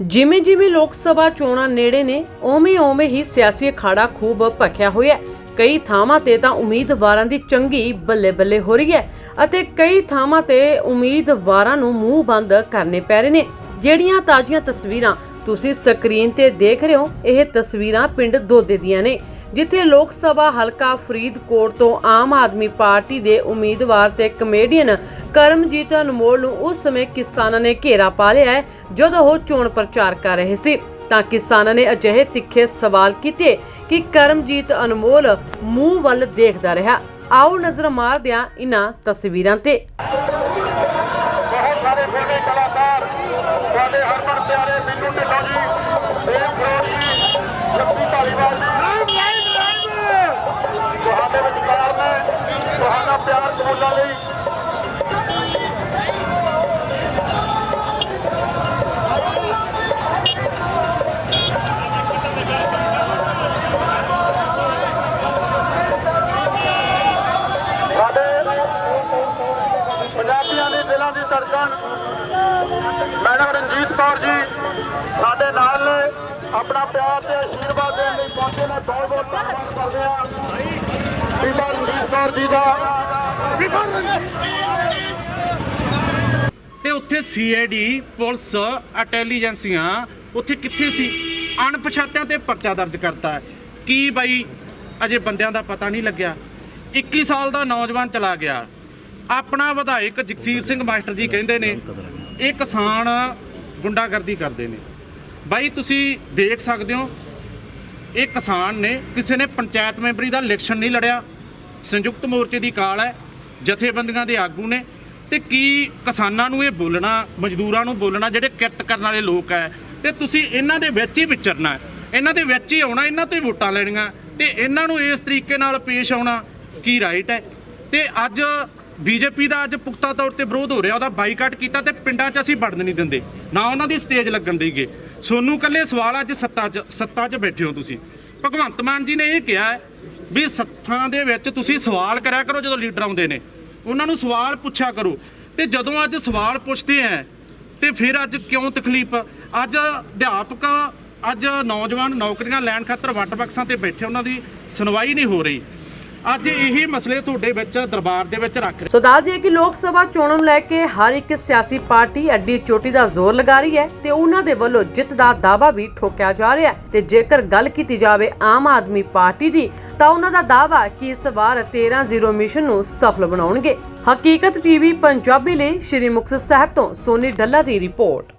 ਜਿਵੇਂ ਜਿਵੇਂ ਲੋਕ ਸਭਾ ਚੋਣਾਂ ਨੇੜੇ ਨੇ, ਓਵੇਂ ਓਵੇਂ ਹੀ ਸਿਆਸੀ ਅਖਾੜਾ ਖੂਬ ਭਖਿਆ ਹੋਇਆ ਹੈ। ਕਈ ਥਾਵਾਂ ਤੇ ਤਾਂ ਉਮੀਦਵਾਰਾਂ ਦੀ ਚੰਗੀ ਬੱਲੇ ਬੱਲੇ ਹੋ ਰਹੀ ਹੈ ਅਤੇ ਕਈ ਥਾਵਾਂ ਤੇ ਉਮੀਦਵਾਰਾਂ ਨੂੰ ਮੂੰਹ ਬੰਦ ਕਰਨੇ ਪੈ ਰਹੇ ਨੇ। ਜਿਹੜੀਆਂ ਤਾਜ਼ੀਆਂ ਤਸਵੀਰਾਂ ਤੁਸੀਂ ਸਕਰੀਨ ਤੇ ਦੇਖ ਰਹੇ ਹੋ, ਇਹ ਤਸਵੀਰਾਂ ਪਿੰਡ ਦੋਦੇ ਦੀਆਂ ਨੇ, ਜਿੱਥੇ ਲੋਕ ਸਭਾ ਹਲਕਾ ਫਰੀਦਕੋਟ ਤੋਂ ਆਮ ਆਦਮੀ ਪਾਰਟੀ ਦੇ ਉਮੀਦਵਾਰ ਤੇ ਕਮੇਡੀਅਨ ਕਰਮਜੀਤ ਅਨਮੋਲ ਨੂੰ ਉਸ ਸਮੇਂ ਕਿਸਾਨਾਂ ਨੇ ਘੇਰਾ ਪਾ ਲਿਆ ਹੈ, ਜਦੋਂ ਉਹ ਚੋਣ ਪ੍ਰਚਾਰ ਕਰ ਰਹੇ ਸੀ। ਤਾਂ ਕਿਸਾਨਾਂ ਨੇ ਅਜਿਹੇ ਤਿੱਖੇ ਸਵਾਲ ਕੀਤੇ ਕਿ ਕਰਮਜੀਤ ਅਨਮੋਲ ਮੂੰਹ ਵੱਲ ਦੇਖਦਾ ਰਿਹਾ। ਆਓ ਨਜ਼ਰ ਮਾਰਦਿਆਂ ਇਹਨਾਂ ਤਸਵੀਰਾਂ ਤੇ। ਦੇ ਮੈਡਮ ਰਣਜੀਤ ਕੌਰ ਜੀ, ਸਾਡੇ ਨਾਲ ਨੇ। ਆਪਣਾ ਪਿਆਰ ਤੇ ਆਸ਼ੀਰਵਾਦ ਦੇਣ ਲਈ ਪਹੁੰਚੇ ਨੇ। ਬਹੁਤ ਬਹੁਤ ਧੰਨਵਾਦ ਕਰਦੇ ਹਾਂ। ਬੀਬਾ ਰਣਜੀਤ ਕੌਰ ਜੀ ਦਾ। ਤੇ ਉੱਥੇ ਸੀਆਈਡੀ ਪੁਲਿਸ, ਇੰਟੈਲੀਜੈਂਸੀਆਂ, ਉੱਥੇ ਕਿੱਥੇ ਸੀ? ਅਣਪਛਾਤਿਆਂ ਤੇ ਪਰਚਾ ਦਰਜ ਕਰਤਾ ਕੀ ਬਾਈ, ਅਜੇ ਬੰਦਿਆਂ ਦਾ ਪਤਾ ਨਹੀਂ ਲੱਗਿਆ। 21 ਸਾਲ ਦਾ ਨੌਜਵਾਨ ਚਲਾ ਗਿਆ। ਆਪਣਾ ਵਿਧਾਇਕ ਜਗਸੀਰ ਸਿੰਘ ਮਾਸਟਰ ਜੀ ਕਹਿੰਦੇ ਨੇ, ਇਹ ਕਿਸਾਨ ਗੁੰਡਾਗਰਦੀ ਕਰਦੇ ਨੇ। ਬਾਈ, ਤੁਸੀਂ ਦੇਖ ਸਕਦੇ ਹੋ, ਇਹ ਕਿਸਾਨ ਨੇ ਕਿਸੇ ਨੇ ਪੰਚਾਇਤ ਮੈਂਬਰੀ ਦਾ ਇਲੈਕਸ਼ਨ ਨਹੀਂ ਲੜਿਆ। ਸੰਯੁਕਤ ਮੋਰਚੇ ਦੀ ਕਾਲ ਹੈ, ਜਥੇਬੰਦੀਆਂ ਦੇ ਆਗੂ ਨੇ। ਤੇ ਕੀ ਕਿਸਾਨਾਂ ਨੂੰ ਇਹ ਬੋਲਣਾ, ਮਜ਼ਦੂਰਾਂ ਨੂੰ ਬੋਲਣਾ, ਜਿਹੜੇ ਕਿਰਤ ਕਰਨ ਵਾਲੇ ਲੋਕ ਹੈ, ਤੇ ਤੁਸੀਂ ਇਹਨਾਂ ਦੇ ਵਿੱਚ ਹੀ ਵਿਚਰਨਾ ਇਹਨਾਂ ਦੇ ਵਿੱਚ ਹੀ ਆਉਣਾ, ਇਹਨਾਂ ਤੋਂ ਹੀ ਵੋਟਾਂ ਲੈਣੀਆਂ। ਤੇ ਇਹਨਾਂ ਨੂੰ ਇਸ ਤਰੀਕੇ ਨਾਲ ਪੇਸ਼ ਆਉਣਾ ਕੀ ਰਾਈਟ ਹੈ? ਤੇ ਅੱਜ ਬੀਜੇਪੀ ਦਾ ਅੱਜ ਪੁਖਤਾ ਤੌਰ ਤੇ ਵਿਰੋਧ ਹੋ ਰਿਹਾ, ਉਹਦਾ ਬਾਈਕਾਟ ਕੀਤਾ ਤੇ ਪਿੰਡਾਂ 'ਚ ਅਸੀਂ ਵੜਨ ਨਹੀਂ ਦਿੰਦੇ। ਨਾ ਉਹਨਾਂ ਦੀ ਸਟੇਜ ਲੱਗਣ ਦੇਈਏ। ਸੋਨੂੰ ਕੱਲੇ ਸਵਾਲ ਅੱਜ ਸੱਤਾ 'ਚ ਸੱਤਾ 'ਚ ਬੈਠੇ ਹੋ ਤੁਸੀਂ। ਭਗਵੰਤ ਮਾਨ ਜੀ ਨੇ ਇਹ ਕਿਹਾ ਵੀ ਸੱਥਾਂ ਦੇ ਵਿੱਚ ਤੁਸੀਂ ਸਵਾਲ ਕਰਿਆ ਕਰੋ ਜਦੋਂ ਲੀਡਰ ਆਉਂਦੇ ਨੇ। ਉਹਨਾਂ ਨੂੰ ਸਵਾਲ ਪੁੱਛਿਆ ਕਰੋ। ਤੇ ਜਦੋਂ ਅੱਜ ਸਵਾਲ ਪੁੱਛਦੇ ਆ ਤੇ ਫਿਰ ਅੱਜ ਕਿਉਂ ਤਕਲੀਫ? ਅੱਜ ਅਧਿਆਪਕ, ਅੱਜ ਨੌਜਵਾਨ ਨੌਕਰੀਆਂ ਲੈਣ ਖਾਤਰ ਵੱਟ ਬਕਸਾਂ ਤੇ ਬੈਠੇ, ਉਹਨਾਂ ਦੀ ਸੁਣਵਾਈ ਨਹੀਂ ਹੋ ਰਹੀ। ਅੱਜ ਇਹੀ ਮਸਲੇ ਤੁਹਾਡੇ ਵਿੱਚ, ਦਰਬਾਰ ਦੇ ਵਿੱਚ ਰੱਖ ਰਹੇ ਸੋ ਦੱਸ ਦਈਏ ਕਿ ਲੋਕ ਸਭਾ ਚੋਣਾਂ ਨੂੰ ਲੈ ਕੇ ਹਰ ਇੱਕ ਸਿਆਸੀ ਪਾਰਟੀ ਅੱਡੀ ਚੋਟੀ ਦਾ ਜ਼ੋਰ ਲਗਾ ਰਹੀ ਹੈ ਤੇ ਉਹਨਾਂ ਦੇ ਵੱਲੋਂ ਜਿੱਤ ਦਾ ਦਾਵਾ ਵੀ ਠੋਕਿਆ ਜਾ ਰਿਹਾ ਹੈ। ਤੇ ਜੇਕਰ ਗੱਲ ਕੀਤੀ ਜਾਵੇ ਆਮ ਆਦਮੀ ਪਾਰਟੀ ਦੀ, ਤਾਂ ਉਹਨਾਂ ਦਾ ਦਾਅਵਾ ਕਿ ਇਸ ਵਾਰ 13-0 ਮਿਸ਼ਨ ਨੂੰ ਸਫਲ ਬਣਾਉਣਗੇ। ਹਕੀਕਤ ਟੀਵੀ, ਪੰਜਾਬੀ ਲਈ ਸ਼੍ਰੀ ਮੁਕਤਸਰ ਸਾਹਿਬ ਤੋਂ ਸੋਨੀ ਡੱਲਾ ਦੀ ਰਿਪੋਰਟ।